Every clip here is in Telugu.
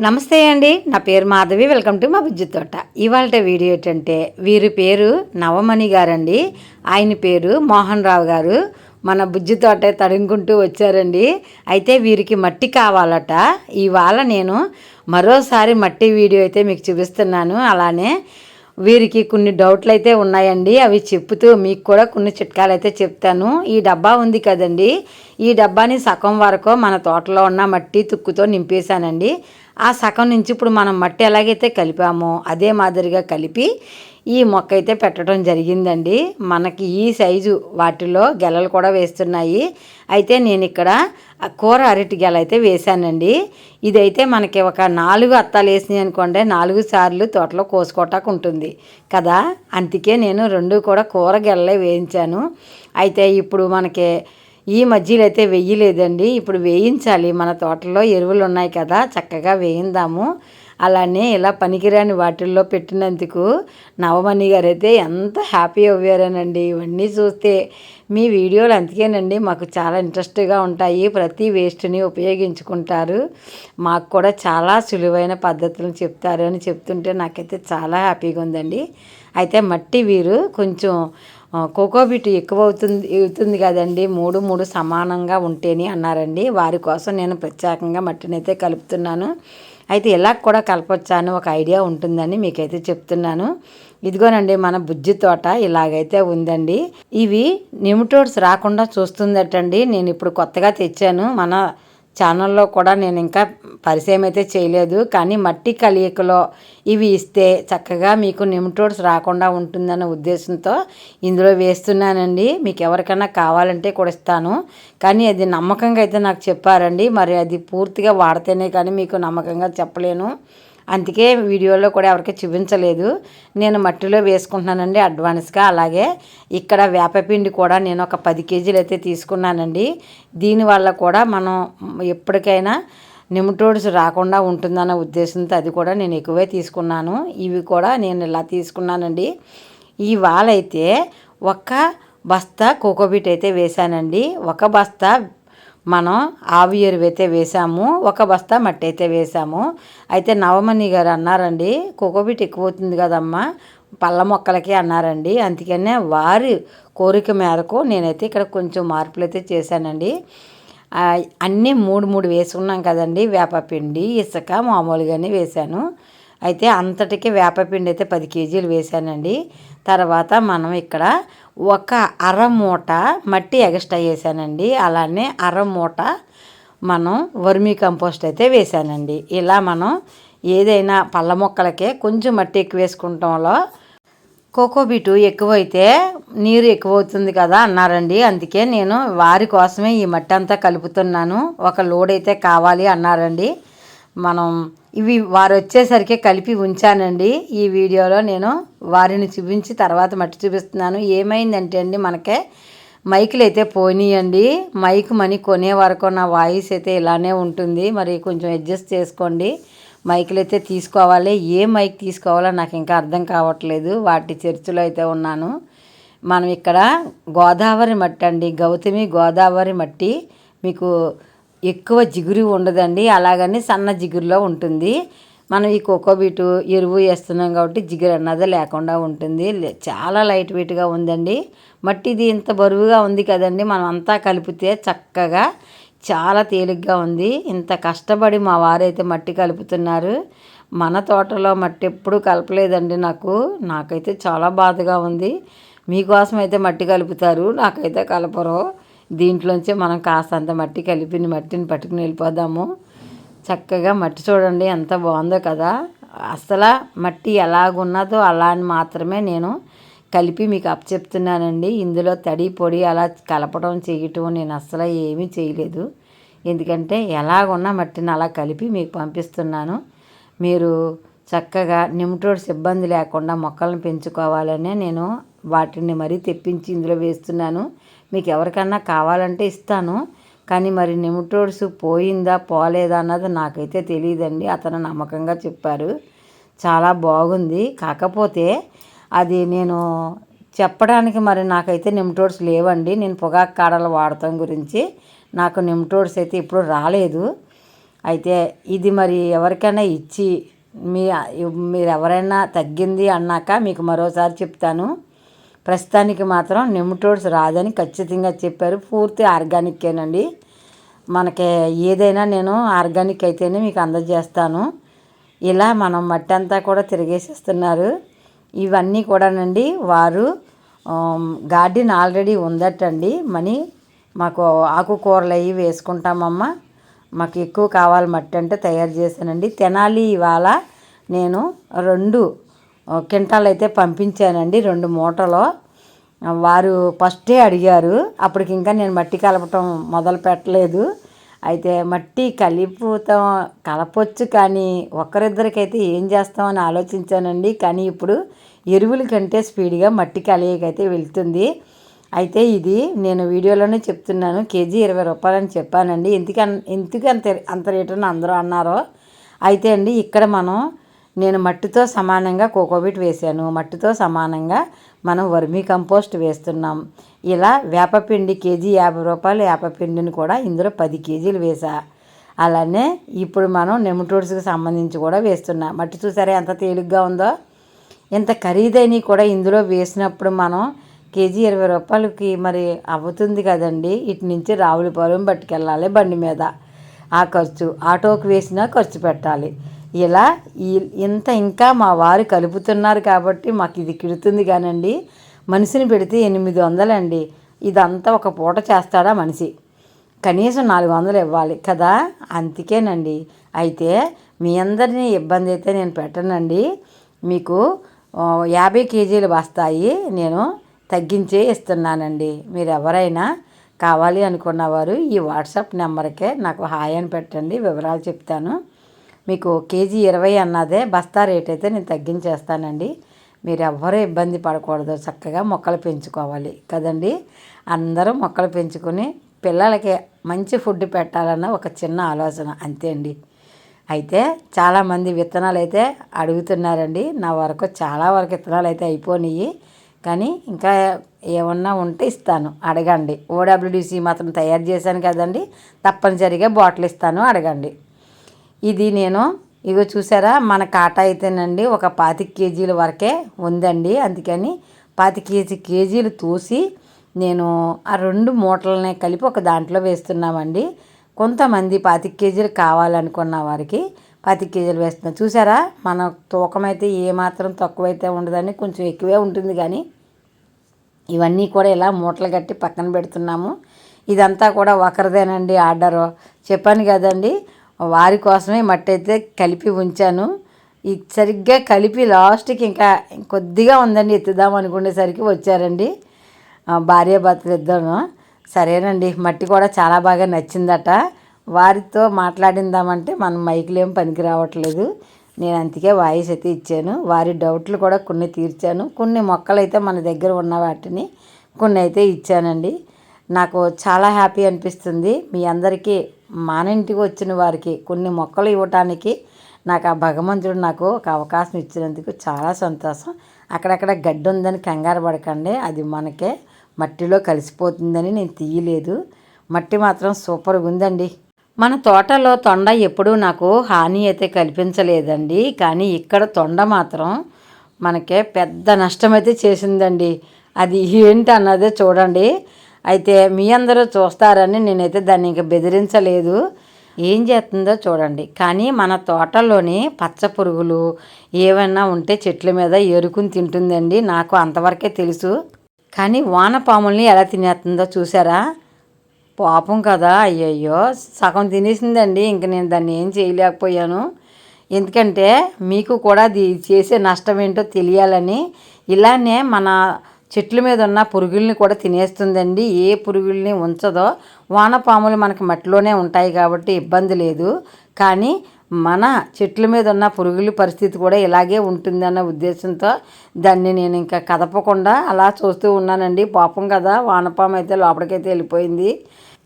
నమస్తే అండి. నా పేరు మాధవి. వెల్కమ్ టు మా బుజ్జి తోట. ఇవాళ వీడియో ఏంటంటే వీరి పేరు నవమణి గారండి. ఆయన పేరు మోహన్ రావు గారు. మన బుజ్జి తోట తడుముకుంటూ వచ్చారండి. అయితే వీరికి మట్టి కావాలట. ఇవాళ నేను మరోసారి మట్టి వీడియో అయితే మీకు చూపిస్తున్నాను. అలానే వీరికి కొన్ని డౌట్లు అయితే ఉన్నాయండి. అవి చెప్తూ మీకు కూడా కొన్ని చిట్కాలు అయితే చెప్తాను. ఈ డబ్బా ఉంది కదండి. ఈ డబ్బాని సగం వరకు మన తోటలో ఉన్న మట్టి తుక్కుతో నింపేశానండి. ఆ సగం నుంచి ఇప్పుడు మనం మట్టి ఎలాగైతే కలిపామో అదే మాదిరిగా కలిపి ఈ మొక్క అయితే పెట్టడం జరిగిందండి. మనకి ఈ సైజు వాటిలో గెలలు కూడా వేస్తున్నాయి. అయితే నేను ఇక్కడ కూర అరటి గెల అయితే వేశానండి. ఇదైతే మనకి ఒక నాలుగు అత్తాలు వేసినాయి అనుకోండి నాలుగు సార్లు తోటలో కోసుకోటాకు ఉంటుంది కదా. అందుకే నేను రెండు కూడా కూర గెలలే వేయించాను. అయితే ఇప్పుడు మనకి ఈ మధ్యలో అయితే వేయలేదండి ఇప్పుడు వేయించాలి. మన తోటలో ఎరువులు ఉన్నాయి కదా చక్కగా వేయిందాము. అలానే ఇలా పనికిరాని వాటిల్లో పెట్టినందుకు నవమణి గారు అయితే ఎంత హ్యాపీ అయ్యారనండి ఇవన్నీ చూస్తే మీ వీడియోలు అందుకేనండి మాకు చాలా ఇంట్రెస్ట్గా ఉంటాయి. ప్రతి వేస్ట్ని ఉపయోగించుకుంటారు. మాకు కూడా చాలా సులువైన పద్ధతులను చెప్తారు అని చెప్తుంటే నాకైతే చాలా హ్యాపీగా ఉందండి. అయితే మట్టి వీరు కొంచెం కోకోబిట్ ఎక్కువ అవుతుంది అవుతుంది కదండి. మూడు మూడు సమానంగా ఉంటేనే అన్నారండి. వారి కోసం నేను ప్రత్యేకంగా మట్టినైతే కలుపుతున్నాను. అయితే ఇలా కూడా కలపొచ్చా ఒక ఐడియా ఉంటుందని మీకైతే చెప్తున్నాను. ఇదిగోనండి మన బుజ్జి తోట ఇలాగైతే ఉందండి. ఇవి నిమిటోడ్స్ రాకుండా చూస్తుందటండి. నేను ఇప్పుడు కొత్తగా తెచ్చాను. మన ఛానల్లో కూడా నేను ఇంకా పరిచయం అయితే చేయలేదు. కానీ మట్టి కలియకలో ఇవి ఇస్తే చక్కగా మీకు నిమిటోడ్స్ రాకుండా ఉంటుందన్న ఉద్దేశంతో ఇందులో వేస్తున్నానండి. మీకు ఎవరికైనా కావాలంటే కూడా ఇస్తాను. కానీ అది నమ్మకంగా అయితే నాకు చెప్పారండి. మరి అది పూర్తిగా వాడితేనే కానీ మీకు నమ్మకంగా చెప్పలేను. అందుకే వీడియోలో కూడా ఎవరికి చూపించలేదు. నేను మట్టిలో వేసుకుంటున్నానండి అడ్వాన్స్గా. అలాగే ఇక్కడ వేపపిండి కూడా నేను ఒక పది కేజీలు అయితే తీసుకున్నానండి. దీనివల్ల కూడా మనం ఎప్పటికైనా నిమిటోడ్స్ రాకుండా ఉంటుందన్న ఉద్దేశంతో అది కూడా నేను ఎక్కువే తీసుకున్నాను. ఇవి కూడా నేను ఇలా తీసుకున్నానండి. ఇవాళ అయితే ఒక బస్తా కోకోబీట్ అయితే వేశానండి. ఒక బస్తా మనం ఆవి ఎరువు అయితే వేసాము ఒక బస్తా మట్టి అయితే వేసాము. అయితే నవమణి గారు అన్నారండి కోకోబిట్ ఎక్కువ అవుతుంది కదమ్మా పళ్ళ మొక్కలకి అన్నారండి. అందుకనే వారి కోరిక మేరకు నేనైతే ఇక్కడ కొంచెం మార్పులు అయితే చేశానండి అన్నీ మూడు మూడు వేసుకున్నాం కదండి వేపపిండి ఇసుక మామూలుగానే వేశాను. అయితే అంతటికి వేపపిండి అయితే పది కేజీలు వేశానండి తర్వాత మనం ఇక్కడ ఒక అర మూట మట్టి ఎగస్ట్రా వేసానండి. అలానే అర మూట మనం వర్మీ కంపోస్ట్ అయితే వేసానండి. ఇలా మనం ఏదైనా పళ్ళ మొక్కలకే కొంచెం మట్టి ఎక్కువ వేసుకుంటాంలో కోకోబీటు ఎక్కువైతే నీరు ఎక్కువ అవుతుంది కదా అన్నారండి. అందుకే నేను వారి కోసమే ఈ మట్టి అంతా కలుపుతున్నాను. ఒక లోడ్ అయితే కావాలి అన్నారండి. మనం ఇవి వారు వచ్చేసరికి కలిపి ఉంచానండి. ఈ వీడియోలో నేను వారిని చూపించి తర్వాత మట్టి చూపిస్తున్నాను. ఏమైందంటే అండి మనకే మైకులు అయితే పోనీయండి. మైక్ మనీ కొనే వరకు నా వాయిస్ అయితే ఇలానే ఉంటుంది. మరి కొంచెం అడ్జస్ట్ చేసుకోండి. మైకులు అయితే తీసుకోవాలి. ఏ మైక్ తీసుకోవాలో నాకు ఇంకా అర్థం కావట్లేదు. వాటి చర్చలో అయితే ఉన్నాను. మనం ఇక్కడ గోదావరి మట్టి అండి. గౌతమి గోదావరి మట్టి. మీకు ఎక్కువ జిగురు ఉండదండి. అలాగని సన్న జిగురులో ఉంటుంది. మనం ఈ కోకోబీటు ఎరువు వేస్తున్నాం కాబట్టి జిగురు అన్నది లేకుండా ఉంటుంది. చాలా లైట్ వెయిట్గా ఉందండి. మట్టి ఇది ఇంత బరువుగా ఉంది కదండి. మనం అంతా కలిపితే చక్కగా చాలా తేలిగ్గా ఉంది. ఇంత కష్టపడి మా వారైతే మట్టి కలుపుతున్నారు. మన తోటలో మట్టి ఎప్పుడు కలపలేదండి నాకు. నాకైతే చాలా బాధగా ఉంది. మీకోసం అయితే మట్టి కలుపుతారు. నాకైతే కలపరు. దీంట్లోంచి మనం కాస్తంత మట్టి కలిపిన మట్టిని పట్టుకుని వెళ్ళిపోదాము. చక్కగా మట్టి చూడండి ఎంత బాగుందో కదా. అసలు మట్టి ఎలాగున్నదో అలా అని మాత్రమే నేను కలిపి మీకు అప్పచెప్తున్నానండి. ఇందులో తడి పొడి అలా కలపడం చేయటం నేను అసలు ఏమీ చేయలేదు. ఎందుకంటే ఎలాగున్న మట్టిని అలా కలిపి మీకు పంపిస్తున్నాను. మీరు చక్కగా నిమిటోడ్స్ ఇబ్బంది లేకుండా మొక్కలను పెంచుకోవాలనే నేను వాటిని మరీ తెప్పించి ఇందులో వేస్తున్నాను. మీకు ఎవరికన్నా కావాలంటే ఇస్తాను. కానీ మరి నిమిటోడ్స్ పోయిందా పోలేదా అన్నది నాకైతే తెలియదండి అతను నమ్మకంగా చెప్పారు. చాలా బాగుంది. కాకపోతే అది నేను చెప్పడానికి మరి నాకైతే నిమిటోడ్స్ లేవండి. నేను పొగాకు కాడలు వాడటం గురించి నాకు నిమిటోడ్స్ అయితే ఇప్పుడు రాలేదు. అయితే ఇది మరి ఎవరికైనా ఇచ్చి మీ మీరు ఎవరైనా తగ్గింది అన్నాక మీకు మరోసారి చెప్తాను. ప్రస్తుతానికి మాత్రం నెమటోడ్స్ రాదని ఖచ్చితంగా చెప్పారు. పూర్తి ఆర్గానిక్కేనండి మనకి ఏదైనా నేను ఆర్గానిక్ అయితేనే మీకు అందజేస్తాను. ఇలా మనం మట్టి అంతా కూడా తిరిగేసిస్తున్నారు. ఇవన్నీ కూడానండి వారు గార్డెన్ ఆల్రెడీ ఉందటండి. మనీ మాకు ఆకుకూరలు అవి వేసుకుంటామమ్మా. మాకు ఎక్కువ కావాలి మట్టి అంటే తయారు చేశానండి. తెనాలి ఇవాళ నేను రెండు కింటాలు అయితే పంపించానండి రెండు మూటలో. వారు ఫస్టే అడిగారు. అప్పటికి ఇంకా నేను మట్టి కలపటం మొదలు పెట్టలేదు. అయితే మట్టి కలిపుతాం కలపొచ్చు కానీ ఒక్కరిద్దరికైతే ఏం చేస్తామని ఆలోచించానండి. కానీ ఇప్పుడు ఎరువుల కంటే స్పీడ్గా మట్టి కలియకైతే వెళ్తుంది. అయితే ఇది నేను వీడియోలోనే చెప్తున్నాను. కేజీ ఇరవై రూపాయలని చెప్పానండి. ఎందుకు ఎందుకు అంత అంత రేటుని అందరూ అన్నారో. అయితే అండి ఇక్కడ మనం నేను మట్టితో సమానంగా కోకోబిట్ వేశాను. మట్టితో సమానంగా మనం వర్మీ కంపోస్ట్ వేస్తున్నాం. ఇలా వేపపిండి కేజీ యాభై రూపాయలు వేపపిండిని కూడా ఇందులో పది కేజీలు వేసా అలానే ఇప్పుడు మనం నెమటోడ్స్కి సంబంధించి కూడా వేస్తున్నాం. మట్టి చూసారా ఎంత తేలిగ్గా ఉందో? ఇంత ఖరీదైనవి కూడా ఇందులో వేసినప్పుడు మనం కేజీ ఇరవై రూపాయలకి మరి అవుతుంది కదండి. ఇటు నుంచి రావులపాలెం పట్టుకెళ్ళాలి బండి మీద. ఆ ఖర్చు ఆటోకి వేసినా ఖర్చు పెట్టాలి. ఇలా ఇంత ఇంకా మా వారు కలుపుతున్నారు కాబట్టి మాకు ఇది కిడుతుంది కానండి. మనిషిని పెడితే ఎనిమిది వందలండి. ఇదంతా ఒక పూట చేస్తాడా మనిషి? కనీసం నాలుగు వందలు ఇవ్వాలి కదా? అందుకేనండి. అయితే మీ అందరినీ ఇబ్బంది అయితే నేను పెట్టనండి. మీకు యాభై కేజీలు వస్తాయి. నేను తగ్గించే ఇస్తున్నానండి. మీరు ఎవరైనా కావాలి అనుకున్నవారు ఈ వాట్సాప్ నెంబర్కే నాకు హాయ్ అని పెట్టండి. వివరాలు చెప్తాను. మీకు కేజీ ఇరవై అన్నదే బస్తా రేట్ అయితే నేను తగ్గించేస్తానండి. మీరు ఎవ్వరూ ఇబ్బంది పడకూడదు. చక్కగా మొక్కలు పెంచుకోవాలి కదండి. అందరూ మొక్కలు పెంచుకొని పిల్లలకి మంచి ఫుడ్ పెట్టాలన్న ఒక చిన్న ఆలోచన అంతే అండి. అయితే చాలామంది విత్తనాలు అయితే అడుగుతున్నారండి. నా వరకు చాలా వరకు విత్తనాలు అయితే అయిపోయినాయి కానీ ఇంకా ఏమన్నా ఉంటే ఇస్తాను. అడగండి. ఓడబ్ల్యూడిసి మాత్రం తయారు చేశాను కదండి. తప్పనిసరిగా బాటిల్ ఇస్తాను. అడగండి. ఇది నేను ఇగో చూసారా మన కాటా అయితేనండి ఒక పాతిక కేజీల వరకే ఉందండి. అందుకని పాతి కేజీ కేజీలు తోసి నేను ఆ రెండు మూటలనే కలిపి ఒక దాంట్లో వేస్తున్నామండి. కొంతమంది పాతిక కేజీలు కావాలనుకున్న వారికి పాతిక కేజీలు వేస్తున్నాం. చూసారా మన తూకం అయితే ఏమాత్రం తక్కువైతే ఉండదని కొంచెం ఎక్కువే ఉంటుంది కానీ. ఇవన్నీ కూడా ఇలా మూటలు కట్టి పక్కన పెడుతున్నాము. ఇదంతా కూడా ఒకరిదేనండి ఆర్డరు. చెప్పాను కదండి వారి కోసమే మట్టి అయితే కలిపి ఉంచాను. ఇది సరిగ్గా కలిపి లాస్ట్కి ఇంకా కొద్దిగా ఉందండి ఎత్తుదాం అనుకునేసరికి వచ్చారండి. భార్యాభర్తలు ఇద్దరు. సరేనండి మట్టి కూడా చాలా బాగా నచ్చిందట. వారితో మాట్లాడిందామంటే మనం మైకులు ఏం పనికి రావట్లేదు. నేను అందుకే వాయిస్ అయితే ఇచ్చాను. వారి డౌట్లు కూడా కొన్ని తీర్చాను. కొన్ని మొక్కలు అయితే మన దగ్గర ఉన్న వాటిని కొన్ని అయితే ఇచ్చానండి. నాకు చాలా హ్యాపీ అనిపిస్తుంది. మీ అందరికీ మానింటికి వచ్చిన వారికి కొన్ని మొక్కలు ఇవ్వటానికి నాకు ఆ భగవంతుడు నాకు ఒక అవకాశం ఇచ్చినందుకు చాలా సంతోషం. అక్కడక్కడ గడ్డి ఉందని కంగారు పడకండి. అది మనకే మట్టిలో కలిసిపోతుందని నేను తీయలేదు. మట్టి మాత్రం సూపర్గా ఉందండి మన తోటలో తొండ ఎప్పుడూ నాకు హాని అయితే కల్పించలేదండి. కానీ ఇక్కడ తొండ మాత్రం మనకే పెద్ద నష్టమైతే చేసిందండి. అది ఏంటి అన్నదే చూడండి. అయితే మీ అందరూ చూస్తారని నేనైతే దాన్ని ఇంకా బెదిరించలేదు. ఏం చేస్తుందో చూడండి. కానీ మన తోటలోని పచ్చ పురుగులు ఏమైనా ఉంటే చెట్ల మీద ఎరుకుని తింటుందండి. నాకు అంతవరకే తెలుసు. కానీ వానపాముల్ని ఎలా తినేస్తుందో చూసారా? పాపం కదా. అయ్యయ్యో. సగం తినేసిందండి. ఇంక నేను దాన్ని ఏం చేయలేకపోయాను. ఎందుకంటే మీకు కూడా అది చేసే నష్టం ఏంటో తెలియాలని ఇలానే మన చెట్ల మీద ఉన్న పురుగుల్ని కూడా తినేస్తుందండి. ఏ పురుగుల్ని ఉంచదో వానపాములు మనకి మట్టిలోనే ఉంటాయి కాబట్టి ఇబ్బంది లేదు. కానీ మన చెట్ల మీద ఉన్న పురుగుల పరిస్థితి కూడా ఇలాగే ఉంటుందన్న ఉద్దేశంతో దాన్ని నేను ఇంకా కదపకుండా అలా చూస్తూ ఉన్నానండి. పాపం కదా వానపాము అయితే లోపలికైతే వెళ్ళిపోయింది.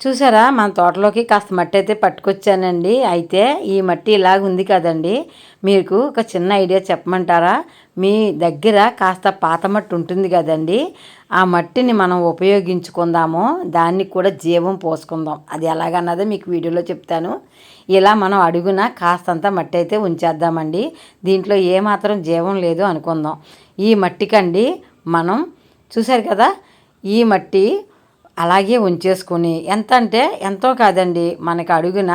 చూసారా? మన తోటలోకి కాస్త మట్టి అయితే పట్టుకొచ్చానండి. అయితే ఈ మట్టి ఇలాగ ఉంది కదండి. మీకు ఒక చిన్న ఐడియా చెప్పమంటారా? మీ దగ్గర కాస్త పాత మట్టి ఉంటుంది కదండి. ఆ మట్టిని మనం ఉపయోగించుకుందాము. దాన్ని కూడా జీవం పోసుకుందాం. అది ఎలాగన్నదో మీకు వీడియోలో చెప్తాను. ఇలా మనం అడుగున కాస్తంత మట్టి అయితే ఉంచేద్దామండి. దీంట్లో ఏమాత్రం జీవం లేదు అనుకుందాం. ఈ మట్టికండి మనం చూసారు కదా? ఈ మట్టి అలాగే ఉంచేసుకుని. ఎంత అంటే ఎంతో కాదండి మనకి అడుగున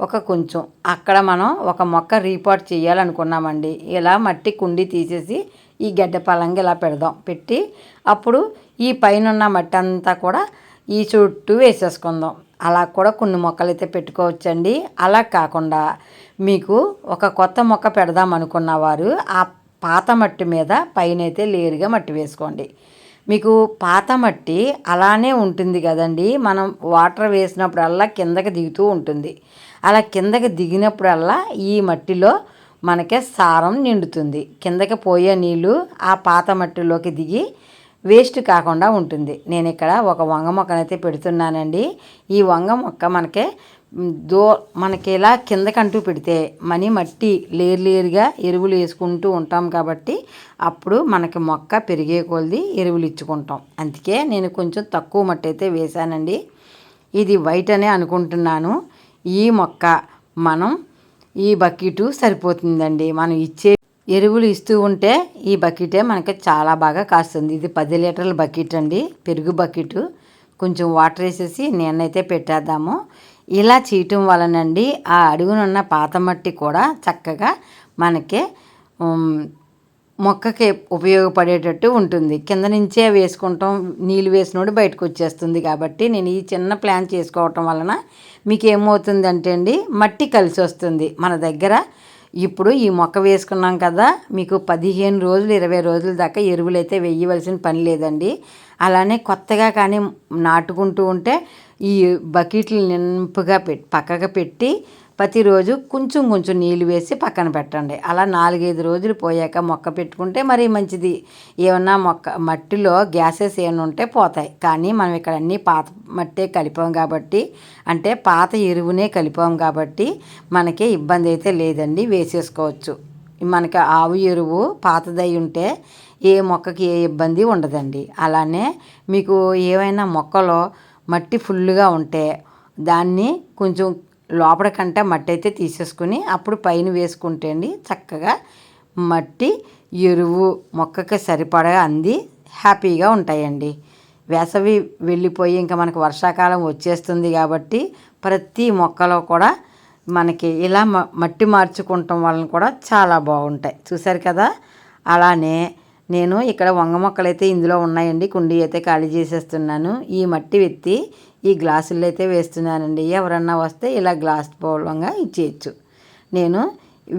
ఒక కొంచెం. అక్కడ మనం ఒక మొక్క రీపాట్ చేయాలనుకున్నామండి. ఇలా మట్టి కుండి తీసేసి ఈ గడ్డ పలంగా ఇలా పెడదాం. పెట్టి అప్పుడు ఈ పైన మట్టి అంతా కూడా ఈ చుట్టూ వేసేసుకుందాం. అలా కూడా కొన్ని మొక్కలు అయితే పెట్టుకోవచ్చండి. అలా కాకుండా మీకు ఒక కొత్త మొక్క పెడదాం అనుకున్న వారు ఆ పాత మట్టి మీద పైన అయితే లేరుగా మట్టి వేసుకోండి. మీకు పాత మట్టి అలానే ఉంటుంది కదండి. మనం వాటర్ వేసినప్పుడల్లా కిందకి దిగుతూ ఉంటుంది. అలా కిందకి దిగినప్పుడల్లా ఈ మట్టిలో మనకే సారం నిండుతుంది. కిందకి పోయే నీళ్ళు ఆ పాత మట్టిలోకి దిగి వేస్ట్ కాకుండా ఉంటుంది. నేను ఇక్కడ ఒక వంగ మొక్కనైతే పెడుతున్నానండి. ఈ వంగ మొక్క మనకే దో మనకి ఇలా కిందకంటూ పెడితే మనీ మట్టి లేరు లేరుగా ఎరువులు వేసుకుంటూ ఉంటాం కాబట్టి అప్పుడు మనకి మొక్క పెరిగే కొలది ఎరువులు ఇచ్చుకుంటాం. అందుకే నేను కొంచెం తక్కువ మట్టి అయితే వేశానండి. ఇది వైట్ అనే అనుకుంటున్నాను. ఈ మొక్క మనం ఈ బకెట్ సరిపోతుందండి. మనం ఇచ్చే ఎరువులు ఇస్తూ ఉంటే ఈ బకెటే మనకి చాలా బాగా కాస్తుంది. ఇది పది లీటర్ల బకెట్ అండి పెరుగు బకెట్. కొంచెం వాటర్ వేసేసి నేనైతే పెట్టేద్దాము. ఇలా చేయటం వలనండి ఆ అడుగునున్న పాత మట్టి కూడా చక్కగా మనకి మొక్కకి ఉపయోగపడేటట్టు ఉంటుంది. కింద నుంచే వేసుకుంటాం నీళ్ళు వేసినోడు బయటకు వచ్చేస్తుంది కాబట్టి నేను ఈ చిన్న ప్లాన్ చేసుకోవటం వలన మీకు ఏమవుతుందంటే అండి మట్టి కలిసి వస్తుంది. మన దగ్గర ఇప్పుడు ఈ మొక్క వేసుకున్నాం కదా మీకు పదిహేను రోజులు ఇరవై రోజుల దాకా ఎరువులు అయితే వేయవలసిన పని లేదండి. అలానే కొత్తగా కానీ నాటుకుంటూ ఉంటే ఈ బకెట్లు నింపుగా పెట్టి పక్కగా పెట్టి ప్రతిరోజు కొంచెం కొంచెం నీళ్ళు వేసి పక్కన పెట్టండి. అలా నాలుగైదు రోజులు పోయాక మొక్క పెట్టుకుంటే మరీ మంచిది. ఏమన్నా మొక్క మట్టిలో గ్యాసెస్ ఏమైనా ఉంటే పోతాయి. కానీ మనం ఇక్కడ అన్నీ పాత మట్టే కలిపాం కాబట్టి అంటే పాత ఎరువునే కలిపాం కాబట్టి మనకి ఇబ్బంది అయితే లేదండి. వేసేసుకోవచ్చు. మనకి ఆవు ఎరువు పాతదై ఉంటే ఏ మొక్కకి ఏ ఇబ్బంది ఉండదండి. అలానే మీకు ఏవైనా మొక్కలో మట్టి ఫుల్గా ఉంటే దాన్ని కొంచెం లోపల కంటే మట్టి అయితే తీసేసుకుని అప్పుడు పైన వేసుకుంటే అండి చక్కగా మట్టి ఎరువు మొక్కకి సరిపడగా అంది హ్యాపీగా ఉంటాయండి. వేసవి వెళ్ళిపోయి ఇంకా మనకు వర్షాకాలం వచ్చేస్తుంది కాబట్టి ప్రతి మొక్కలో కూడా మనకి ఇలా మట్టి మార్చుకుంటాం వలన కూడా చాలా బాగుంటాయి. చూసారు కదా? అలానే నేను ఇక్కడ వంగ మొక్కలు అయితే ఇందులో ఉన్నాయండి. కుండీ అయితే ఖాళీ చేసేస్తున్నాను. ఈ మట్టి వెత్తి ఈ గ్లాసుల్లో అయితే వేస్తున్నానండి. ఎవరన్నా వస్తే ఇలా గ్లాస్ పౌలంగా ఇచ్చేయచ్చు. నేను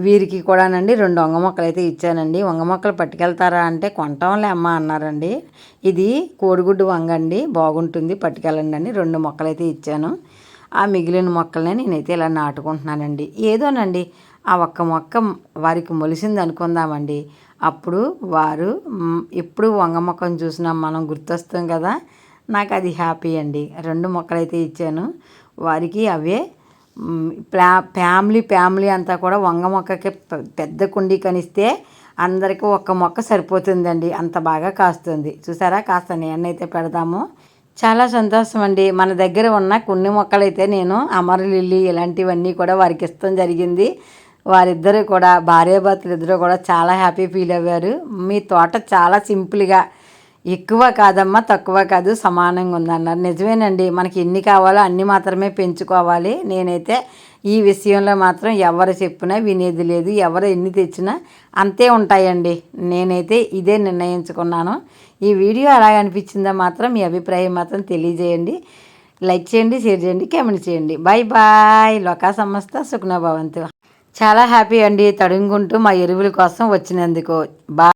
వీరికి కూడానండి రెండు వంగ మొక్కలు అయితే ఇచ్చానండి. వంగ మొక్కలు పట్టుకెళ్తారా అంటే కొంటాంలే అమ్మ అన్నారండి. ఇది కోడిగుడ్డు వంగ అండి బాగుంటుంది పట్టుకెళ్ళండి అని రెండు మొక్కలు అయితే ఇచ్చాను. ఆ మిగిలిన మొక్కలనే నేనైతే ఇలా నాటుకుంటున్నానండి. ఏదోనండి ఆ ఒక్క మొక్క వారికి మొలిసింది అనుకుందామండి. అప్పుడు వారు ఎప్పుడు వంగ మొక్కను చూసినా మనం గుర్తొస్తాం కదా నాకు అది హ్యాపీ అండి. రెండు మొక్కలైతే ఇచ్చాను. వారికి అవే ప్లా ఫ్యామిలీ ఫ్యామిలీ అంతా కూడా వంగ మొక్కకి పెద్ద కుండీ కనిస్తే అందరికీ ఒక్క మొక్క సరిపోతుందండి. అంత బాగా కాస్తుంది. చూసారా? కాస్త నేనైతే పెడదాము. చాలా సంతోషం అండి. మన దగ్గర ఉన్న కొన్ని మొక్కలైతే నేను అమర లిల్లీ ఇలాంటివన్నీ కూడా వారికి ఇష్టం జరిగింది. వారిద్దరూ కూడా భార్యాభర్తలు ఇద్దరు కూడా చాలా హ్యాపీ ఫీల్ అయ్యారు. మీ తోట చాలా సింపుల్గా ఎక్కువ కాదమ్మా తక్కువ కాదు సమానంగా ఉందన్నారు. నిజమేనండి మనకి ఎన్ని కావాలో అన్ని మాత్రమే పెంచుకోవాలి. నేనైతే ఈ విషయంలో మాత్రం ఎవరు చెప్పినా వినేది లేదు ఎవరు ఎన్ని తెచ్చినా అంతే ఉంటాయండి. నేనైతే ఇదే నిర్ణయించుకున్నాను. ఈ వీడియో అలా అనిపించిందో మాత్రం మీ అభిప్రాయం మాత్రం తెలియజేయండి. లైక్ చేయండి షేర్ చేయండి కామెంట్ చేయండి. Bye bye. లోకా సంస్థ సుఖ్నభవంతు చాలా హ్యాపీ అండి తడుముకుంటూ మా ఎరువుల కోసం వచ్చినందుకు. బా